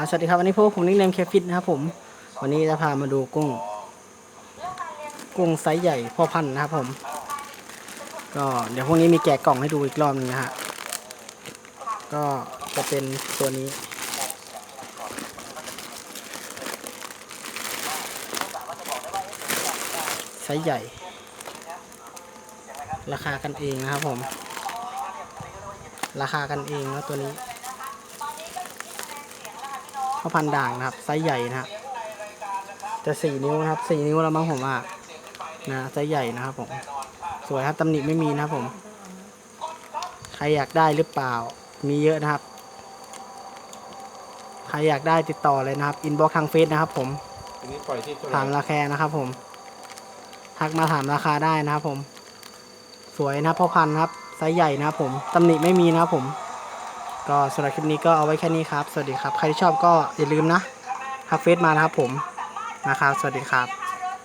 าสวัสดีครับวันนี้พวกผมนิกเนมเคฟิตนะครับผมวันนี้จะพามาดูกุ้ง กุ้งไซส์ใหญ่พ่อพันธุ์นะครับผม ก็เดี๋ยวพรุ่งนี้มีแกะกล่องให้ดูอีกรอบหนึงนะฮะก็จะเป็นตัวนี้ ไซส์ใหญ่ ราคากันเองนะครับผม ราคากันเองแล้วตัวนี้าวพันด่างนะครับไซส์ใหญ่นะจะสี่นิ้วนะครับสี่นิ้วแล้วมั้งผมว่านะไซส์ใหญ่นะครับผมสวยครับตำหนิไม่มีนะครับผม ใครอยากได้หรือเปล่ามีเยอะนะครับ ใครอยากได้ติดต่อเลยนะครับอินบ็อกทางเฟซนะครับ ผมถามร่ราคานะครับ ผมทักมาถามราคาได้นะครับผม สวยนะพ่อพันธุ์ครับไซส์ใหญ่นะครับผมตำหนิไม่มีนะครับผม ก็สำหรับคลิปนี้ก็เอาไว้แค่นี้ครับ สวัสดีครับ ใครที่ชอบก็อย่าลืมนะทักเฟซมานะครับผมนะครับ สวัสดีครับ